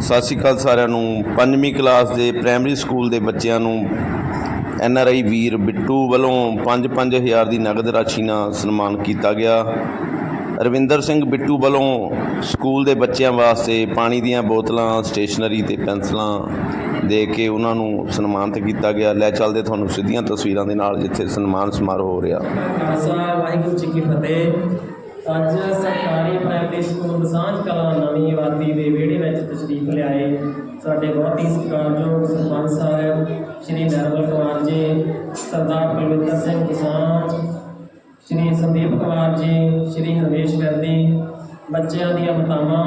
ਸਤਿ ਸ਼੍ਰੀ ਅਕਾਲ ਸਾਰਿਆਂ ਨੂੰ। ਪੰਜਵੀਂ ਕਲਾਸ ਦੇ ਪ੍ਰਾਇਮਰੀ ਸਕੂਲ ਦੇ ਬੱਚਿਆਂ ਨੂੰ ਐਨ ਆਰ ਆਈ ਵੀਰ ਬਿੱਟੂ ਵੱਲੋਂ 5-5000 ਦੀ ਨਗਦ ਰਾਸ਼ੀ ਨਾਲ ਸਨਮਾਨ ਕੀਤਾ ਗਿਆ। ਰਵਿੰਦਰ ਸਿੰਘ ਬਿੱਟੂ ਵੱਲੋਂ ਸਕੂਲ ਦੇ ਬੱਚਿਆਂ ਵਾਸਤੇ ਪਾਣੀ ਦੀਆਂ ਬੋਤਲਾਂ ਸਟੇਸ਼ਨਰੀ ਤੇ ਪੈਨਸਲਾਂ ਦੇ ਕੇ ਉਹਨਾਂ ਨੂੰ ਸਨਮਾਨਿਤ ਕੀਤਾ ਗਿਆ। ਲੈ ਚੱਲਦੇ ਤੁਹਾਨੂੰ ਸਿੱਧੀਆਂ ਤਸਵੀਰਾਂ ਦੇ ਨਾਲ ਜਿੱਥੇ ਸਨਮਾਨ ਸਮਾਰੋਹ ਹੋ ਰਿਹਾ। ਵਾਹਿਗੁਰੂ ਜੀ ਕੀ ਫਤਿਹ। ਅੱਜ ਸਰਕਾਰੀ ਪ੍ਰਾਇਮਰੀ ਸਕੂਲ ਦਸਾਂਝ ਕਲਾਂ ਨਵੀਂ ਆਬਾਦੀ ਦੇ ਵਿਹੜੇ ਵਿੱਚ ਤਸ਼ਰੀਫ ਲਿਆਏ। ਸਾਡੇ ਬਹੁਤ ਹੀ ਸਤਿਕਾਰਯੋਗ ਸਰਪੰਚ ਸਾਹਿਬ, ਸ਼੍ਰੀ ਨਰਮਲ ਕੁਮਾਰ ਜੀ, ਸਰਦਾਰ ਬਲਵਿੰਦਰ ਸਿੰਘ ਕਿਸਾਨ, ਸ਼੍ਰੀ ਸੰਦੀਪ ਕੁਮਾਰ ਜੀ, ਸ਼੍ਰੀ ਹਰਵੇਸ਼ ਵੈਦੀ, ਬੱਚਿਆਂ ਦੀਆਂ ਮਾਤਾਵਾਂ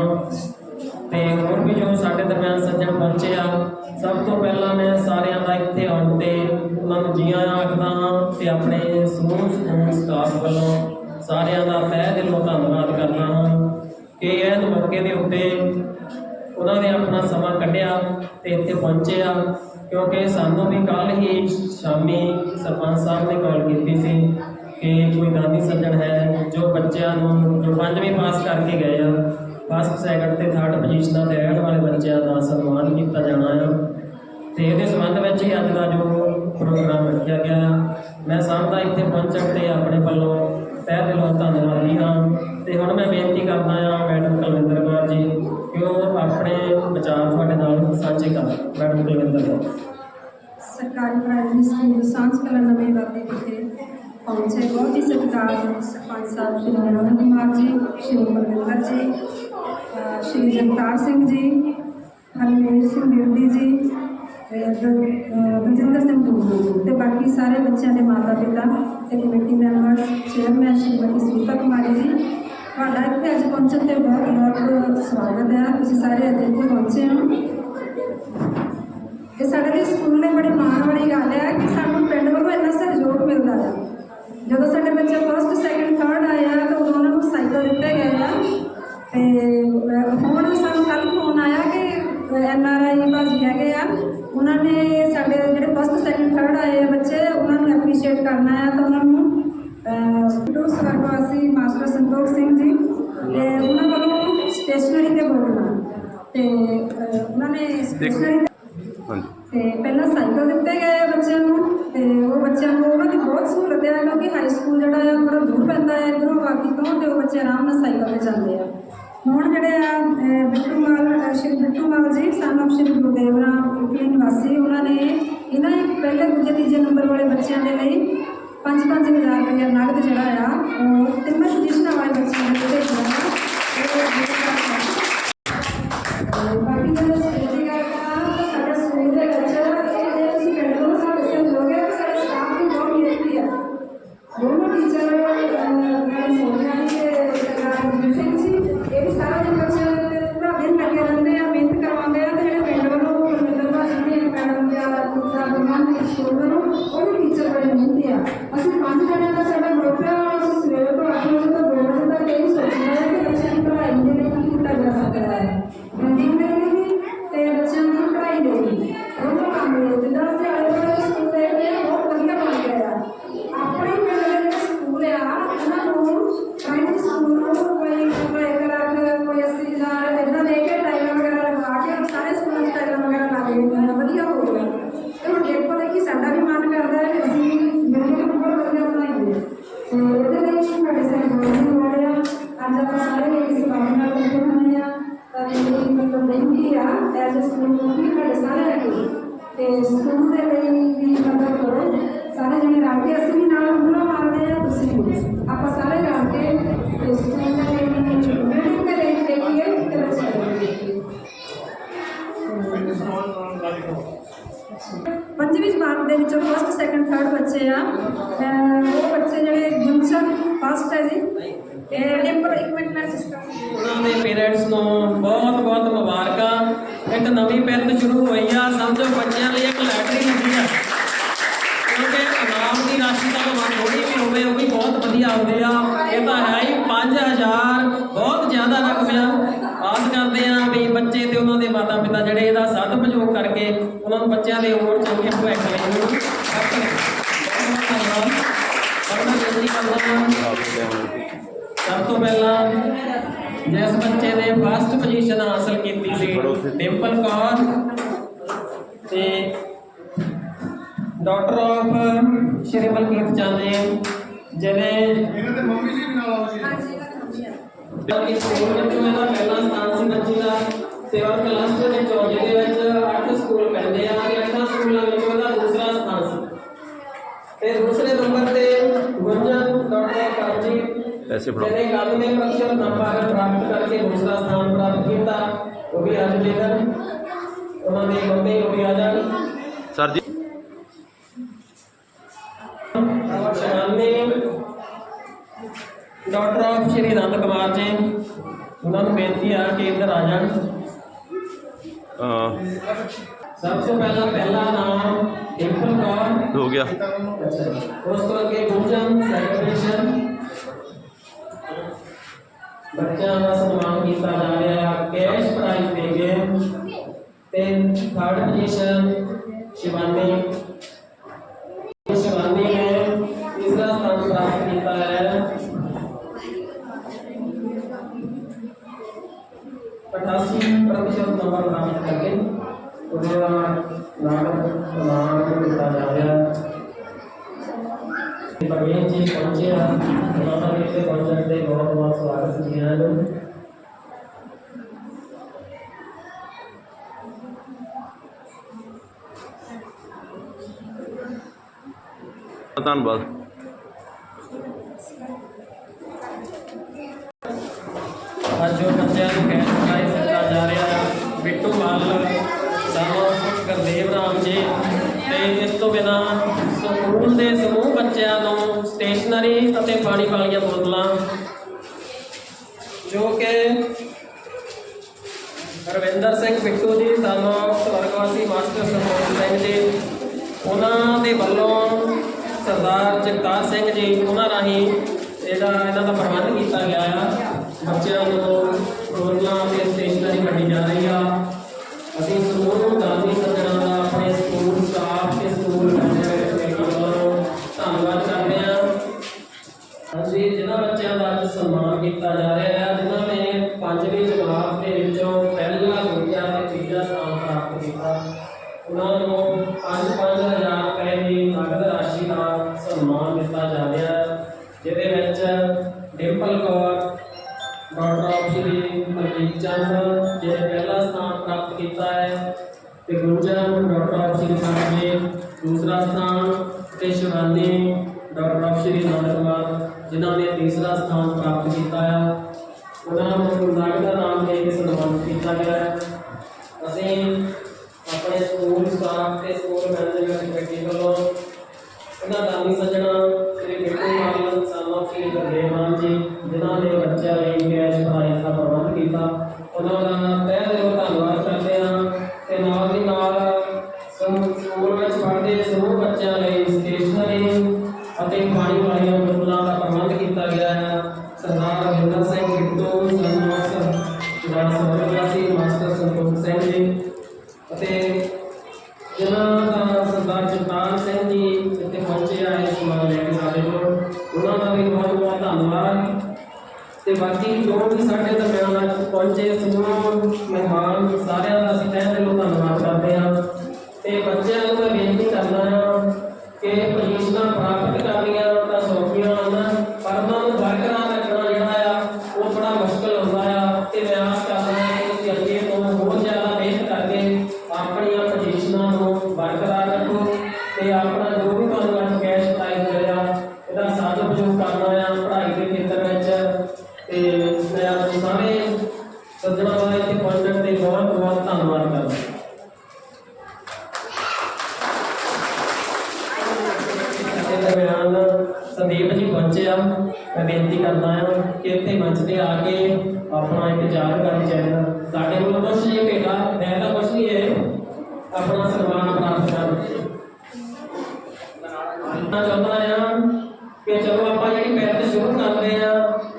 ਤੇ ਹੋਰ ਵੀ ਜੋ ਸਾਡੇ ਦਰਮਿਆਨ ਸੱਜਣ ਪਹੁੰਚੇ ਆ, ਸਭ ਤੋਂ ਪਹਿਲਾਂ ਮੈਂ ਸਾਰਿਆਂ ਦਾ ਇੱਥੇ ਆਉਣ ਤੇ ਉਹਨਾਂ ਨੂੰ ਜੀ ਆਇਆਂ ਆਖਦਾ ਹਾਂ ਤੇ ਆਪਣੇ ਸਮੂਹ ਸਕੂਲ ਸਟਾਫ ਵੱਲੋਂ ਸਾਰਿਆਂ ਦਾ ਤਹਿ ਦਿਲੋਂ ਧੰਨਵਾਦ ਕਰਦਾ ਮੌਕੇ ਦੇ ਉੱਤੇ ਉਹਨਾਂ ਨੇ ਆਪਣਾ ਸਮਾਂ ਕੱਢਿਆ ਤੇ ਇੱਥੇ ਪਹੁੰਚੇ ਆ, ਕਿਉਂਕਿ ਸਾਨੂੰ ਵੀ ਕੱਲ ਹੀ ਸ਼ਾਮੀ ਸਰਪੰਚ ਸਾਹਿਬ ਨੇ ਕਾਲ ਕੀਤੀ ਸੀ ਕਿ ਕੋਈ ਦਾਨੀ ਸੱਜਣ ਹੈ ਜੋ ਬੱਚਿਆਂ ਨੂੰ, ਜੋ ਪੰਜਵੀਂ ਪਾਸ ਕਰਕੇ ਗਏ ਆ। ਫਸਟ ਸੈਕੰਡ ਤੇ ਥਰਡ ਪੋਜੀਸ਼ਨਾਂ ਤੇ ਰਹਿਣ ਵਾਲੇ ਬੱਚਿਆਂ ਦਾ ਸਨਮਾਨ ਕੀਤਾ ਜਾਣਾ ਆ। ਤੇ ਇਹਦੇ ਸੰਬੰਧ ਵਿੱਚ ਹੀ ਅੱਜ ਦਾ ਜੋ ਪ੍ਰੋਗਰਾਮ ਰੱਖਿਆ ਗਿਆ ਆ। ਮੈਂ ਸਭ ਦਾ ਇੱਥੇ ਪਹੁੰਚਣ ਤੇ ਆਪਣੇ ਵੱਲੋਂ ਤਹਿ ਦਿਲੋਂ ਧੰਨਵਾਦੀ ਹਾਂ। ਤੇ ਹੁਣ ਮੈਂ ਬੇਨਤੀ ਕਰਦਾ ਆ ਵਿਚਾਰ ਤੁਹਾਡੇ ਨਾਲ ਸਾਂਝੇ ਕਰਨ ਮੈਡਮ ਕੁਲਵਿੰਦਰ ਕੌਰ। ਸਰਕਾਰੀ ਪ੍ਰਾਇਮਰੀ ਸਕੂਲ ਸਾਂਝ ਕਲਾ ਨਵੇਂ ਵਾਦੇ ਵਿਖੇ ਪਹੁੰਚੇ। ਬਹੁਤ ਹੀ ਸਤਿਕਾਰਯੋਗ ਸਰਪੰਚ ਸਾਹਿਬ ਸ਼੍ਰੀ ਨਰਿੰਦਰ ਕੁਮਾਰ ਜੀ, ਸ਼੍ਰੀ ਬਲਵਿੰਦਰ ਜੀ ਸ਼੍ਰੀ ਜਗਤਾਰ ਸਿੰਘ ਜੀ ਹਰਮੇਸ਼ ਸਿੰਘ ਬਿਰਦੀ ਜੀ, ਤੇ ਬਲਜਿੰਦਰ ਸਿੰਘ ਟੂਡੂ ਜੀ ਤੇ ਬਾਕੀ ਸਾਰੇ ਬੱਚਿਆਂ ਦੇ ਮਾਤਾ ਪਿਤਾ ਤੇ committee members chairman Shrimati Sunita Kumari ji ਤੁਹਾਡਾ ਇੱਥੇ ਅੱਜ ਪਹੁੰਚਣ ਤੇ ਬਹੁਤ ਬਹੁਤ ਸਵਾਗਤ ਹੈ। ਤੁਸੀਂ ਸਾਰੇ ਅੱਜ ਇੱਥੇ ਪਹੁੰਚੇ ਹੋ। ਇਹ ਸਾਡੇ ਲਈ ਸਕੂਲ ਨੇ ਬੜੀ ਮਾਣ ਵਾਲੀ ਗੱਲ ਹੈ ਕਿ ਸਾਨੂੰ ਪਿੰਡ ਵੱਲੋਂ ਇੰਨਾ ਸਹਿਯੋਗ ਮਿਲਦਾ ਹੈ। ਜਦੋਂ ਸਾਡੇ ਬੱਚੇ ਫਸਟ ਸੈਕਿੰਡ ਥਰਡ ਆਏ ਆ ਤਾਂ ਉਦੋਂ ਉਹਨਾਂ ਨੂੰ ਸਾਈਕਲ ਦਿੱਤੇ ਗਏ ਆ। ਤੇ ਅਹ, ਹੁਣ ਸਾਨੂੰ ਕੱਲ ਫੋਨ ਆਇਆ ਕਿ ਐਨ ਆਰ ਆਈ ਭਾਜੀ ਹੈਗੇ ਆ। ਉਹਨਾਂ ਨੇ ਸਾਡੇ ਜਿਹੜੇ ਫਸਟ ਸੈਕਿੰਡ ਥਰਡ ਆਏ ਆ ਬੱਚੇ ਉਹਨਾਂ ਨੂੰ ਐਪਰੀਸ਼ੀਏਟ ਕਰਨਾ ਆ ਤਾਂ ਉਹਨਾਂ ਨੂੰ ਟੂ ਸਰਵਾਸੀ ਮਾਸਟਰ ਸੰਤੋਖ ਸਿੰਘ ਜੀ ਨੇ ਸਟੇਸ਼ਨਰੀ ਹਾਂਜੀ। ਤੇ ਪਹਿਲਾਂ ਸਾਈਕਲ ਦਿੱਤੇ ਗਏ ਆ ਬੱਚਿਆਂ ਨੂੰ ਤੇ ਉਹ ਬੱਚਿਆਂ ਨੂੰ ਉਹਨਾਂ ਦੀ ਬਹੁਤ ਸਹੂਲਤ ਹੈ ਕਿਉਂਕਿ ਹਾਈ ਸਕੂਲ ਜਿਹੜਾ ਆ ਥੋੜਾ ਦੂਰ ਪੈਂਦਾ ਹੈ ਇਧਰੋਂ ਬਾਕੀ ਤੋਂ ਤੇ ਉਹ ਬੱਚੇ ਆਰਾਮ ਨਾਲ ਸਾਈਕਲ ਤੇ ਜਾਂਦੇ ਆ। ਹੁਣ ਜਿਹੜੇ ਆ ਬਿੱਟੂ ਮਾਲ ਸ਼੍ਰੀ ਬਿੱਟੂ ਮਾਲ ਜੀ ਸਨ ਸ਼੍ਰੀ ਗੁਰਦੇਵ ਰਾਮ ਇਟਲੀ ਨਿਵਾਸੀ ਉਹਨਾਂ ਨੇ ਇਹਨਾਂ ਪਹਿਲੇ ਦੂਜੇ ਤੀਜੇ ਨੰਬਰ ਵਾਲੇ ਬੱਚਿਆਂ ਦੇ ਲਈ 5-5000 ਰੁਪਏ ਨਗਦ ਜਿਹੜਾ ਆ ਉਹ ਤਿੰਨਾਂ ਪੋਜੀਸ਼ਨਾਂ ਵਾਲੇ ਬੱਚਿਆਂ ਲਈ ਭੇਜਣਾ ਆ 25ਵੀਂ ਜਮਾਤ ਦੇ ਵਿੱਚੋਂ ਫਸਟ ਸੈਕੰਡ ਥਰਡ ਬੱਚੇ ਆ। ਉਹ ਬੱਚੇ ਜਿਹੜੇ ਗੁੰਸ਼ਨ ਫਸਟ ਹੈ ਜੀ। ਤੇ ਡਿੰਪਲ ਇੱਕ ਨਾਲ ਸਿਸਟਮ ਉਹਨਾਂ ਦੇ ਪੇਰੈਂਟਸ ਨੂੰ ਬਹੁਤ ਬਹੁਤ ਮੁਬਾਰਕਾਂ। ਇੱਕ ਨਵੀਂ ਪਹਿਲ ਸ਼ੁਰੂ ਹੋਈ ਆ। ਸਮਝੋ ਬੱਚਿਆਂ ਲਈ ਇੱਕ ਲੈਟਰੀ ਲੱਗੀ ਆ। ਕਿਉਂਕਿ ਇਨਾਮ ਦੀ ਰਾਸ਼ੀ ਦਾ ਭਾਵੇਂ ਥੋੜੀ ਵੀ ਹੋਵੇ, ਉਹ ਵੀ ਬਹੁਤ ਵਧੀਆ ਆਉਂਦੇ ਆ। ਇਹ ਤਾਂ ਹੈ ਹੀ 5000 ਬਹੁਤ ਜ਼ਿਆਦਾ ਰਕਮ ਆ। ਆਸ ਕਰਦੇ ਆ ਵੀ ਬੱਚੇ ਤੇ ਉਹਨਾਂ ਦੇ ਮਾਤਾ ਪਿਤਾ ਜਿਹੜੇ ਇਹਦਾ ਸਦਉਪਯੋਗ ਕਰਕੇ ਉਹਨਾਂ ਨੂੰ ਬੱਚਿਆਂ ਦੇ ਹੋਰ ਚੰਗੇ ਭਵਿੱਖ ਲਈ ਨੂੰ ਰੱਖਣ ਬਹੁਤ ਬਹੁਤ ਧੰਨਵਾਦ ਆਪਣਾ ਬੇਨਤੀ ਕਰਦਾ ਹਾਂ ਆਪ ਦੇ ਸਭ ਤੋਂ ਪਹਿਲਾਂ ਜਿਸ ਬੱਚੇ ਨੇ ਫਸਟ ਪੋਜੀਸ਼ਨ ਹਾਸਲ ਕੀਤੀ ਸੀ ਡਿੰਪਲ ਕੌਰ ਤੇ ਡਾਕਟਰ ਆਫ ਸ਼੍ਰੀ ਮਲਕੀਤ ਚੰਦ ਜੀ ਜਿਹਨੇ ਇਹਨਾਂ ਦੇ ਮੰਮੀ ਜੀ ਵੀ ਨਾਲ ਆਓ ਜੀ। ਕਿ ਸਕੂਲ ਵਿੱਚ ਇਹਦਾ ਪਹਿਲਾ ਸਥਾਨ ਸੀ ਬੱਚੀ ਦਾ ਸੇਵਾ ਕਲਾਸ ਦੇ ਉਹ ਜਿਹਦੇ ਵਿੱਚ ਅੱਠ ਸਕੂਲ ਪੈਂਦੇ ਆ। ਤੇ ਅੱਠਾਂ ਸਕੂਲਾਂ ਵਿੱਚ ਉਹਦਾ ਦੂਸਰਾ ਸਥਾਨ ਸੀ। ਤੇ ਦੂਸਰੇ ਨੰਬਰ ਤੇ ਗੁੰਜਨ ਡਾਕਟਰ ਕਰਜੀ ਐਸੇ ਫੜਾਓ। ਜਿਹਨੇ 91 ਪ੍ਰਤੀਸ਼ਤ ਨੰਬਰ ਪ੍ਰਾਪਤ ਕਰਕੇ ਦੂਸਰਾ ਸਥਾਨ ਪ੍ਰਾਪਤ ਕੀਤਾ ਉਹ ਵੀ ਅੱਜ ਦੇ ਦਿਨ। ਉਹਨਾਂ ਦੇ ਮੰਮੀ ਉਹ ਵੀ ਆ ਜਾਣ। Sir ji. Daughter of Shri Anand Kumar ji. ਉਹਨਾਂ ਨੂੰ ਬੇਨਤੀ ਆ ਕਿ ਇੱਧਰ ਆ ਜਾਣ। ਅਹ, ਸਭ ਤੋਂ ਪਹਿਲਾਂ ਪਹਿਲਾ ਨਾਮ ਡਿੰਪਲ ਕੌਰ। ਹੋ ਗਿਆ। ਅੱਛਾ ਜੀ। ਉਸ ਤੋਂ ਅੱਗੇ ਗੁੰਜਨ ਸੈਲੀਬ੍ਰੇਸ਼ਨ ਬੱਚਿਆਂ ਦਾ ਸਨਮਾਨ ਕੀਤਾ ਜਾ ਰਿਹਾ ਹੈ ਕੈਸ਼ ਪ੍ਰਾਈਜ਼ ਦੇ ਕੇ। ਤੇ ਥਰਡ ਪੋਜੀਸ਼ਨ ਸ਼ਿਵਾਨੀ। ਸ਼ਿਵਾਨੀ ਨੇ ਪਹੁੰਚੇ ਆ ਉਹਨਾਂ ਦਾ ਵੀ ਇੱਥੇ ਪਹੁੰਚਣ ਦੇ ਬਹੁਤ ਬਹੁਤ ਸਵਾਗਤ ਜੀ ਇਹਨਾਂ ਨੂੰ ਧੰਨਵਾਦ ਅੱਜ ਜੋ ਬੱਚਿਆਂ ਨੂੰ ਕੈਸ਼ ਪ੍ਰਾਈਜ਼ ਦਿੱਤਾ ਜਾ ਰਿਹਾ ਬਿੱਟੂ ਮਾਲ ਸਾਨੂੰ ਗੁਰਦੇਵ ਰਾਮ ਜੀ। ਤੇ ਇਸ ਤੋਂ ਬਿਨਾ ਸਕੂਲ ਦੇ ਸਮੂਹ ਬੱਚਿਆਂ ਨੂੰ ਸਟੇਸ਼ਨਰੀ ਅਤੇ ਪਾਣੀ ਵਾਲੀਆਂ ਬੋਤਲਾਂ। ਜੋ ਕਿ ਰਵਿੰਦਰ ਸਿੰਘ ਬਿੱਟੂ ਜੀ ਸਾਨੂੰ ਸਵਰਗਵਾਸੀ ਮਾਸਟਰ ਸਰਮੋਹਨ ਸਿੰਘ ਜੀ, ਉਹਨਾਂ ਦੇ ਵੱਲੋਂ ਸਰਦਾਰ ਜਗਤਾਰ ਸਿੰਘ ਜੀ, ਉਹਨਾਂ ਰਾਹੀਂ ਇਹਦਾ ਇਹਨਾਂ ਦਾ ਪ੍ਰਬੰਧ ਕੀਤਾ ਗਿਆ ਆ। ਬੱਚਿਆਂ ਨੂੰ ਉਹਨਾਂ ਨੂੰ 5-5000 ਰੁਪਏ ਦੀ ਨਗਦ ਰਾਸ਼ੀ ਦਾ ਸਨਮਾਨ ਦਿੱਤਾ ਜਾ ਰਿਹਾ ਹੈ, ਜਿਹਦੇ ਵਿੱਚ ਡਿੰਪਲ ਕੌਰ ਡਾਕਟਰ ਆਫ ਸ਼੍ਰੀ ਮਨਜੀਤ ਚੰਦ ਜਿਹਨੇ ਪਹਿਲਾ ਸਥਾਨ ਪ੍ਰਾਪਤ ਕੀਤਾ ਹੈ ਤੇ ਗੁੰਜਨ ਡਾਕਟਰ ਆਫ ਸ਼੍ਰੀ ਸਾਹਿਬ ਜੀ ਦੂਸਰਾ ਸਥਾਨ ਤੇ ਸ਼ਿਵਾਨੀ ਡਾਕਟਰ ਸ਼੍ਰੀ ਆਨੰਦ ਜਿਨ੍ਹਾਂ ਨੇ ਤੀਸਰਾ ਸਥਾਨ ਪ੍ਰਾਪਤ ਕੀਤਾ ਹੈ। ਉਹਨਾਂ ਨੂੰ ਨਗਦ ਨਾਮ ਦੇ ਕੇ ਸਨਮਾਨਿਤ ਕੀਤਾ ਗਿਆ ਹੈ। ਅਸੀਂ ਜਿਹੜਾ ਮਾਸਟਰ ਸੰਤੋਖ ਸਿੰਘ ਜੀ ਅਤੇ ਜਿਨ੍ਹਾਂ ਦਾ ਸਰਦਾਰ ਜਗਤਾਰ ਸਿੰਘ ਜੀ ਇੱਥੇ ਪਹੁੰਚੇ ਆਏ ਸਮਾਨ ਲੈ ਕੇ ਸਾਡੇ ਕੋਲ ਉਹਨਾਂ ਦਾ ਵੀ ਬਹੁਤ ਬਹੁਤ ਧੰਨਵਾਦ ਤੇ ਬਾਕੀ ਜੋ ਵੀ ਸਾਡੇ ਦਰਮਿਆਨ ਅੱਜ ਪਹੁੰਚੇ ਸਮੂਹ ਮਹਿਮਾਨ ਸਾਰਿਆਂ ਦਾ ਅਸੀਂ ਤਹਿ ਦਿਲੋਂ ਧੰਨਵਾਦ ਕਰਦੇ ਹਾਂ ਤੇ ਬੱਚਿਆਂ ਨੂੰ ਮੈਂ ਬੇਨਤੀ ਕਰਦਾ ਹਾਂ ਕਿ ਪੋਜੀਸ਼ਨਾਂ ਪ੍ਰਾਪਤ ਕਰਨੀਆਂ ਤਾਂ ਸੌਖੀਆਂ ਹਨ ਪਰ ਉਹਨਾਂ ਨੂੰ ਬਰਕਰਾਰ ਰੱਖਣਾ ਜਿਹੜਾ ਆ ਉਹ ਬੜਾ ਮੁਸ਼ਕਲ ਹੁੰਦਾ ਆ ਤੇ ਮੈਂ ਬੇਨਤੀ ਕਿ ਇੱਥੇ ਮੰਚ ਤੇ ਆ ਕੇ ਆਪਣਾ ਇੱਕ ਯਾਦਗਾਰੀ ਚੈਨਲ ਸਾਡੇ ਕੋਲ ਕੁਛ ਨਹੀਂ ਭੇਟਾ, ਮੈਂ ਤਾਂ ਕੁਛ ਨਹੀਂ ਹੈ। ਆਪਣਾ ਸਨਮਾਨ ਪ੍ਰਾਪਤ ਕਰਨ ਮੈਂ ਚਾਹੁੰਦਾ ਹਾਂ ਕਿ ਚਲੋ ਆਪਾਂ ਜਿਹੜੀ ਪੈਰਤ ਸ਼ੁਰੂ ਕਰਦੇ ਆ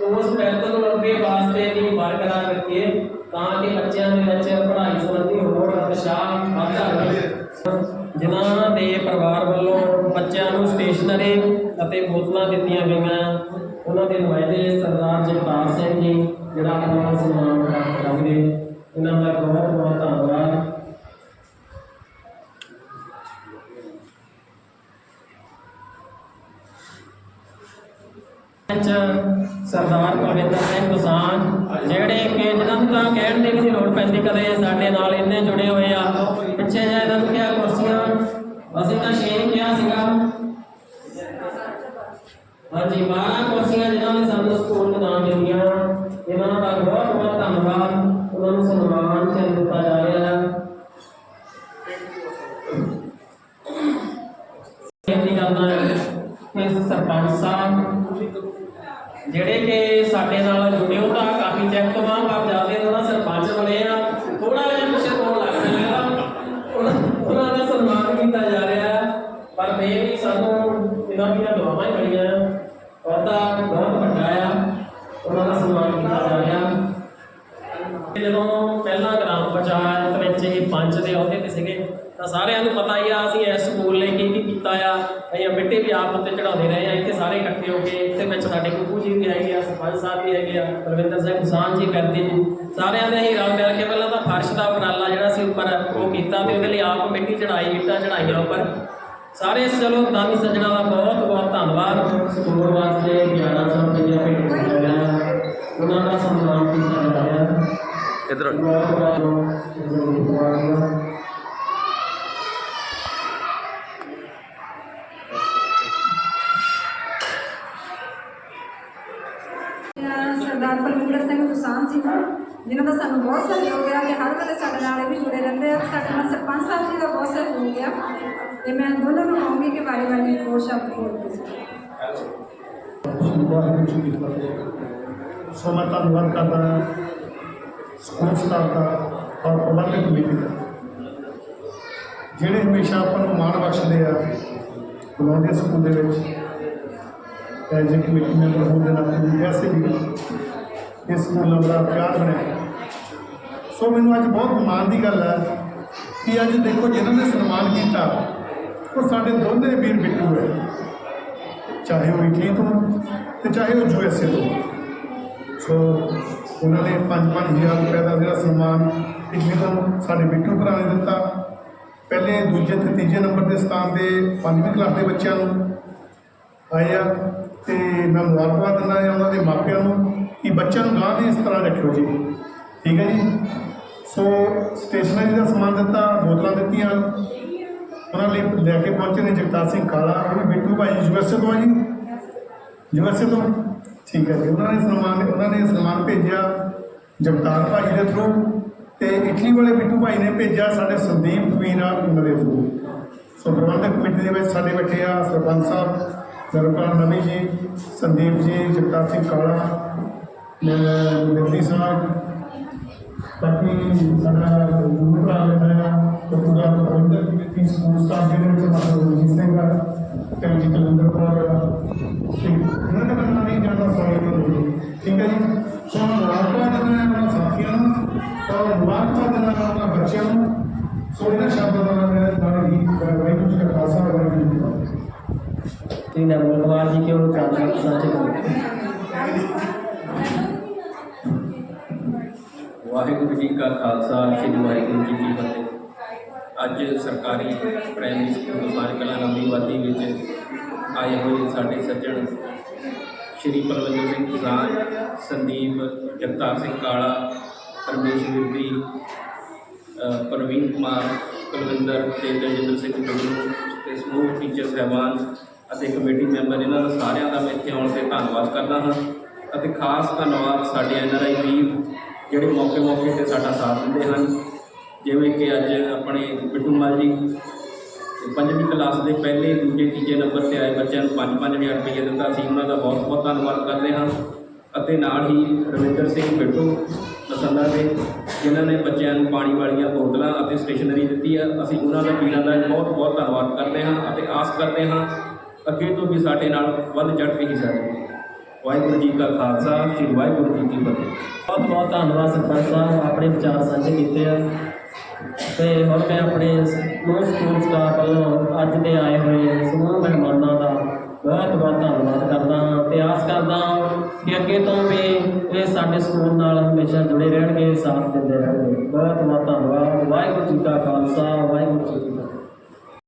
ਉਸ ਪੈਰਤ ਨੂੰ ਅੱਗੇ ਵਾਸਤੇ ਦੀ ਬਰਕਰਾਰ ਰੱਖੀਏ। ਤਾਂ ਕਿ ਬੱਚਿਆਂ ਦੇ ਵਿੱਚ ਪੜ੍ਹਾਈ ਸੰਬੰਧੀ ਹੋਰ ਉਤਸ਼ਾਹ ਵਾਧਾ ਹੋਵੇ ਜਿਨ੍ਹਾਂ ਦੇ ਪਰਿਵਾਰ ਵੱਲੋਂ ਬੱਚਿਆਂ ਨੂੰ ਸਟੇਸ਼ਨਰੀ ਅਤੇ ਬੋਤਲਾਂ ਦਿੱਤੀਆਂ ਗਈਆਂ, ਉਹਨਾਂ ਦੇ ਨੁਮਾਇੰਦੇ ਸਰਦਾਰ ਜਗਤਾਰ ਸਿੰਘ ਜੀ, ਜਿਹੜਾ ਆਪਣਾ ਸਨਮਾਨ ਪ੍ਰਾਪਤ ਕਰਨਗੇ ਇਹਨਾਂ ਦਾ ਬਹੁਤ ਬਹੁਤ ਧੰਨਵਾਦ। ਵਿੱਚ ਸਰਦਾਰ ਕੁਲਵਿੰਦਰ ਸਿੰਘ ਦੁਸਾਂਝ ਜਿਹੜੇ ਕਿ ਜਿਹਨਾਂ ਨੂੰ ਤਾਂ ਕਹਿਣ ਦੀ ਵੀ ਲੋੜ ਪੈਂਦੀ ਕਦੇ ਸਾਡੇ ਨਾਲ ਇੰਨੇ ਜੁੜੇ ਹੋਏ ਆ, ਪਿੱਛੇ ਜੇ ਇਹਨਾਂ ਨੂੰ ਕਿਹਾ ਕੁਰਸੀਆਂ, ਅਸੀਂ ਤਾਂ ਛੇ ਕਿਹਾ ਸੀਗਾ। ਹਾਂਜੀ 12 ਕੁਰਸੀਆਂ ਜਿਨ੍ਹਾਂ ਨੇ ਸਾਨੂੰ ਸਕੂਲ ਨੂੰ ਦਾਨ ਦਿੱਤੀਆਂ। ਇਹਨਾਂ ਦਾ ਬਹੁਤ ਬਹੁਤ ਧੰਨਵਾਦ। ਉਹਨਾਂ ਨੂੰ ਸਨਮਾਨ ਚ ਦਿੱਤਾ ਜਾ ਰਿਹਾ ਹੈ ਬੇਨਤੀ ਕਰਦਾ ਹੈ ਕਿ ਸਰਪੰਚ ਸਾਹਿਬ ਜਿਹੜੇ ਕਿ ਸਾਡੇ ਨਾਲ ਜੁੜੇ ਹੋ ਤਾਂ ਕਾਫੀ ਚਿਰ ਤੋਂ ਬਾਅਦ ਆਪ ਜਾਂਦੇ ਨੇ ਸਰਪੰਚ ਬਣੇ ਆ। ਥੋੜਾ ਜਿਹਾ ਪਿੱਛੇ ਕੋਲ ਲੱਗ ਰਿਹਾ ਉਹਨਾਂ ਦਾ ਸਨਮਾਨ ਕੀਤਾ ਜਾ ਰਿਹਾ ਪਰ ਫੇਰ ਵੀ ਸਾਨੂੰ ਇਹਨਾਂ ਦੀਆਂ ਦੁਆਵਾਂ ਹੀ ਬੜੀਆਂ ਆ। ਉਹਦਾ ਬਹੁਤ ਵੱਡਾ ਆ। ਉਹਨਾਂ ਦਾ ਸਨਮਾਨ ਕੀਤਾ ਜਾ ਰਿਹਾ। ਜਦੋਂ ਪਹਿਲਾਂ ਗ੍ਰਾਮ ਪੰਚਾਇਤ ਵਿੱਚ ਇਹ ਪੰਚ ਦੇ ਅਹੁਦੇ ਤੇ ਸੀਗੇ, ਤਾਂ ਸਾਰਿਆਂ ਨੂੰ ਪਤਾ ਹੀ ਆ, ਅਸੀਂ ਇਸ ਸਕੂਲ ਕੀਤਾ ਆ ਅਸੀਂ ਮਿੱਟੀ ਵੀ ਆਪ ਉੱਤੇ ਚੜਾਉਂਦੇ ਰਹੇ ਆ ਇੱਥੇ ਸਾਰੇ ਇਕੱਠੇ ਹੋ ਕੇ ਇੱਥੇ ਵਿੱਚ ਸਾਡੇ ਕੁੱਕੂ ਜੀ ਵੀ ਹੈਗੇ ਆ ਸਰਪੰਚ ਸਾਹਿਬ ਵੀ ਹੈਗੇ ਆ ਬਲਵਿੰਦਰ ਸਿੰਘ ਕਿਸਾਨ ਜੀ ਕਰਦੇ ਜੀ ਸਾਰਿਆਂ ਨੇ ਅਸੀਂ ਰਲ ਮਿਲ ਕੇ ਪਹਿਲਾਂ ਤਾਂ ਫਰਸ਼ ਦਾ ਉਪਰਾਲਾ ਜਿਹੜਾ ਸੀ ਉੱਪਰ ਉਹ ਕੀਤਾ ਤੇ ਉਹਦੇ ਲਈ ਆਪ ਮਿੱਟੀ ਚੜਾਈ ਇੱਟਾਂ ਚੜਾਈਆਂ ਉੱਪਰ। ਸਾਰੇ ਚਲੋ ਦਾਨੀ ਸੱਜਣਾ ਦਾ ਬਹੁਤ ਬਹੁਤ ਧੰਨਵਾਦ। ਸਕੂਲ ਵਾਸਤੇ 1100 ਰੁਪਏ ਭੇਟ ਕੀਤਾ ਗਿਆ ਉਹਨਾਂ ਦਾ ਸਨਮਾਨ ਕੀਤਾ ਜਾ ਹੈ ਇਧਰ ਸਰਦਾਰ ਪਰਮਿੰਦਰ ਸਿੰਘ ਦੁਸਾਂਝ ਜੀ ਨੂੰ ਜਿਨ੍ਹਾਂ ਦਾ ਸਾਨੂੰ ਬਹੁਤ ਸਹਿਯੋਗ ਹੈ ਕਿ ਹਰ ਵੇਲੇ ਸਾਡੇ ਨਾਲ ਇਹ ਵੀ ਜੁੜੇ ਰਹਿੰਦੇ ਆ। ਸਾਡੇ ਨਾਲ ਸਰਪੰਚ ਸਾਹਿਬ ਜੀ ਦਾ ਬਹੁਤ ਸਹਿਯੋਗ ਹੈ ਤੇ ਮੈਂ ਦੋਨਾਂ ਨੂੰ ਕਹਾਂਗੀ ਕਿ ਵਾਰੀ ਵਾਰੀ ਦੋ ਸ਼ਬਦ ਬੋਲਦੇ ਸੀ। ਸੋ ਮੈਂ ਧੰਨਵਾਦ ਕਰਦਾ ਹਾਂ ਸਕੂਲ ਸਟਾਫ ਦਾ ਔਰ ਪ੍ਰਬੰਧਕ ਕਮੇਟੀ ਦਾ, ਜਿਹੜੇ ਹਮੇਸ਼ਾ ਆਪਾਂ ਨੂੰ ਮਾਣ ਬਖਸ਼ਦੇ ਆ ਬੁਲਾਉਂਦੇ ਸਕੂਲ ਦੇ ਵਿੱਚ ਐਜ ਕਮੇਟੀ ਮੈਂਬਰ ਹੋਣ ਦੇ ਨਾਤੇ ਵੈਸੇ ਵੀ ਇਸ ਸਕੂਲ ਨਾਲ ਬੜਾ ਪਿਆਰ ਬਣਿਆ। ਸੋ ਮੈਨੂੰ ਅੱਜ ਬਹੁਤ ਮਾਣ ਦੀ ਗੱਲ ਹੈ ਕਿ ਅੱਜ ਦੇਖੋ ਜਿਨ੍ਹਾਂ ਨੇ ਸਨਮਾਨ ਕੀਤਾ, ਉਹ ਸਾਡੇ ਦੋਨੇ ਵੀਰ ਬਿੱਟੂ ਹੈ। ਚਾਹੇ ਉਹ ਇਟਲੀ ਤੋਂ ਤੇ ਚਾਹੇ ਉਹ ਯੂਐਸਏ ਤੋਂ। ਸੋ ਉਹਨਾਂ ਨੇ 5-5000 ਰੁਪਏ ਦਾ ਜਿਹੜਾ ਸਨਮਾਨ ਇਟਲੀ ਤੋਂ ਸਾਡੇ ਬਿੱਟੂ ਭਰਾ ਨੇ ਦਿੱਤਾ। ਪਹਿਲੇ, ਦੂਜੇ ਤੇ ਤੀਜੇ ਨੰਬਰ ਦੇ ਸਥਾਨ ਦੇ ਪੰਜਵੀਂ ਕਲਾਸ ਦੇ ਬੱਚਿਆਂ ਨੂੰ ਆਏ ਆ ਤੇ ਮੈਂ ਮੁਬਾਰਕਬਾਦ ਦਿੰਦਾ ਹਾਂ ਉਹਨਾਂ ਦੇ ਮਾਪਿਆਂ ਨੂੰ। ਕਿ ਬੱਚਿਆਂ ਨੂੰ ਗਾਂ ਦੀ ਇਸ ਤਰ੍ਹਾਂ ਰੱਖਿਓ ਜੀ। ਠੀਕ ਹੈ ਜੀ? ਸੋ ਸਟੇਸ਼ਨਰੀ ਦਾ ਸਮਾਨ ਦਿੱਤਾ, ਬੋਤਲਾਂ ਦਿੱਤੀਆਂ। ਉਹਨਾਂ ਲਈ ਲੈ ਕੇ ਪਹੁੰਚੇ ਨੇ ਜਗਤਾਰ ਸਿੰਘ ਕਾਲਾ। ਉਹ ਵੀ ਬਿੱਟੂ ਭਾਈ ਯੂਨੀਵਰਸਿਟੀ ਤੋਂ ਆ ਜੀ। ਯੂਨੀਵਰਸਿਟੀ ਤੋਂ? ਠੀਕ ਹੈ ਜੀ। ਉਹਨਾਂ ਨੇ ਸਨਮਾਨ ਉਹਨਾਂ ਨੇ ਸਨਮਾਨ ਭੇਜਿਆ ਜਗਤਾਰ ਭਾਈ ਦੇ ਥਰੂ ਤੇ ਇਟਲੀ ਵਾਲੇ ਬਿੱਟੂ ਭਾਈ ਨੇ ਭੇਜਿਆ ਸਾਡੇ ਸੰਦੀਪ ਵੀਰ ਆ ਉਹਨਾਂ ਦੇ ਥਰੂ ਸੋ ਪ੍ਰਬੰਧਕ ਕਮੇਟੀ ਦੇ ਵਿੱਚ ਸਾਡੇ ਬੈਠੇ ਆ ਸਰਪੰਚ ਸਾਹਿਬ ਨਰਪਾਲ ਨਵੀ ਜੀ, ਸੰਦੀਪ ਜੀ, ਜਗਤਾਰ ਸਿੰਘ ਕਾਲਾ ਮੰਤਰੀ ਸਾਹਿਬ ਤੱਕੀ ਸਾਡਾ ਗੁਰੂ ਭਰਾ ਮੇਰਾ ਕਪੂਰਾ ਪ੍ਰਬੰਧਕ ਕਮੇਟੀ ਸਕੂਲ ਸਟਾਫ ਦੇ ਵਿੱਚ ਮਾਤਾ ਰਣਜੀਤ ਸਿੰਘ ਤੇ ਜੀ ਕਲੰਦਰ ਕੋਰ ਉਹਨਾਂ ਨੇ ਮੈਨੂੰ ਨਹੀਂ ਜਾਣਦਾ ਸਾਰੇ ਨੂੰ ਠੀਕ ਹੈ ਜੀ? ਸੋ ਮੁਬਾਰਕਾਂ ਦਿੰਦਾ ਆਪਣੇ ਸਾਥੀਆਂ ਨੂੰ ਔਰ ਮੁਬਾਰਕਾਂ ਦਿੰਦਾ ਆਪਣੇ ਬੱਚਿਆਂ ਨੂੰ। ਸੋ ਇਹਨਾਂ ਸ਼ਬਦਾਂ ਦਾ ਮੈਂ ਨਾਲ ਹੀ ਵਾਹਿਗੁਰੂ ਜੀ ਦਾ ਖਾਲਸਾ, ਵਾਹਿਗੁਰੂ ਜੀ ਕੀ ਫਤਿਹ। ਜੀ ਨਾਮ ਕੁਮਾਰ ਜੀ ਕੇ ਉਹ ਕਾਮਯਾਬ ਸਾਥੀ ਵਾਹਿਗੁਰੂ ਜੀ ਕਾ ਖਾਲਸਾ, ਸ੍ਰੀ ਵਾਹਿਗੁਰੂ ਜੀ ਕੀ ਫਤਿਹ। ਅੱਜ ਸਰਕਾਰੀ ਪ੍ਰਾਇਮਰੀ ਸਕੂਲ ਦੁਸਾਂਝ ਕਲਾਂ ਨਵੀਂ ਵਾਦੀ ਵਿੱਚ ਆਏ ਹੋਏ ਸਾਡੇ ਸੱਜਣ ਸ਼੍ਰੀ ਪਰਵਿੰਦਰ ਸਿੰਘ ਕਿਸਾਨ ਸੰਦੀਪ ਜਗਤਾਰ ਸਿੰਘ ਕਾਲਾ ਪਰਮੇਸ਼ ਵਿਰਦੀ ਪ੍ਰਵੀਨ ਕੁਮਾਰ, ਕੁਲਵਿੰਦਰ ਤੇ ਤੇਜਿੰਦਰ ਸਿੰਘ ਗੱਗੂ ਤੇ ਸਮੂਹ ਟੀਚਰ ਸਹਿਬਾਨ ਅਤੇ ਕਮੇਟੀ ਮੈਂਬਰ ਇਹਨਾਂ ਦਾ ਸਾਰਿਆਂ ਦਾ ਮੈਂ ਇੱਥੇ ਆਉਣ ਤੇ ਧੰਨਵਾਦ ਕਰਦਾ ਹਾਂ ਅਤੇ ਖਾਸ ਧੰਨਵਾਦ ਸਾਡੇ ਐਨਆਰਆਈ ਵੀਰ ਜਿਹੜੇ ਮੌਕੇ ਮੌਕੇ ਤੇ ਸਾਡਾ ਸਾਥ ਦਿੰਦੇ ਹਨ। ਜਿਵੇਂ ਕਿ ਅੱਜ ਆਪਣੇ ਬਿੱਟੂ ਮਲ ਜੀ ਪੰਜਵੀਂ ਕਲਾਸ ਦੇ ਪਹਿਲੇ ਦੂਜੇ ਤੀਜੇ ਨੰਬਰ ਤੇ ਆਏ ਬੱਚਿਆਂ ਨੂੰ 5-5000 ਰੁਪਏ ਦਿੱਤਾ ਸੀ। ਉਹਨਾਂ ਦਾ ਬਹੁਤ ਬਹੁਤ ਧੰਨਵਾਦ ਕਰਦੇ ਹਾਂ ਅਤੇ ਨਾਲ ਹੀ ਰਵਿੰਦਰ ਸਿੰਘ ਬਿੱਟੂ ਮਸੰਦਾ ਦੇ, ਜਿਨ੍ਹਾਂ ਨੇ ਬੱਚਿਆਂ ਨੂੰ ਪਾਣੀ ਵਾਲੀਆਂ ਬੋਤਲਾਂ ਅਤੇ ਸਟੇਸ਼ਨਰੀ ਦਿੱਤੀ ਹੈ ਅਸੀਂ ਉਹਨਾਂ ਦਾ ਵੀਰਾਂ ਦਾ ਬਹੁਤ ਬਹੁਤ ਧੰਨਵਾਦ ਕਰਦੇ ਹਾਂ ਅਤੇ ਆਸ ਕਰਦੇ ਹਾਂ ਅੱਗੇ ਤੋਂ ਵੀ ਸਾਡੇ ਨਾਲ ਵੱਧ ਚੜ੍ਹ ਕੇ ਹਿੱਸਾ ਦੇਣ ਵਾਹਿਗੁਰੂ ਜੀ ਕਾ ਖਾਲਸਾ, ਸ੍ਰੀ ਵਾਹਿਗੁਰੂ ਜੀ ਕੀ ਫਤਿਹ। ਬਹੁਤ ਬਹੁਤ ਧੰਨਵਾਦ ਸਰਪੰਚ ਸਾਹਿਬ, ਆਪਣੇ ਵਿਚਾਰ ਸਾਂਝੇ ਕੀਤੇ ਆ। ਤੇ ਹੁਣ ਮੈਂ ਆਪਣੇ ਸਮੂਹ ਸਕੂਲ ਸਟਾਫ ਵੱਲੋਂ ਅੱਜ ਦੇ ਆਏ ਹੋਏ ਸਮੂਹ ਮਹਿਮਾਨਾਂ ਦਾ ਬਹੁਤ ਬਹੁਤ ਧੰਨਵਾਦ ਕਰਦਾ ਹਾਂ ਤੇ ਆਸ ਕਰਦਾ ਹਾਂ ਕਿ ਅੱਗੇ ਤੋਂ ਵੀ ਇਹ ਸਾਡੇ ਸਕੂਲ ਨਾਲ ਹਮੇਸ਼ਾ ਜੁੜੇ ਰਹਿਣਗੇ, ਸਾਥ ਦਿੰਦੇ ਰਹਿਣਗੇ। ਬਹੁਤ ਬਹੁਤ ਧੰਨਵਾਦ। ਵਾਹਿਗੁਰੂ ਜੀ ਕਾ ਖਾਲਸਾ, ਵਾਹਿਗੁਰੂ ਜੀ ਕੀ ਫਤਿਹ।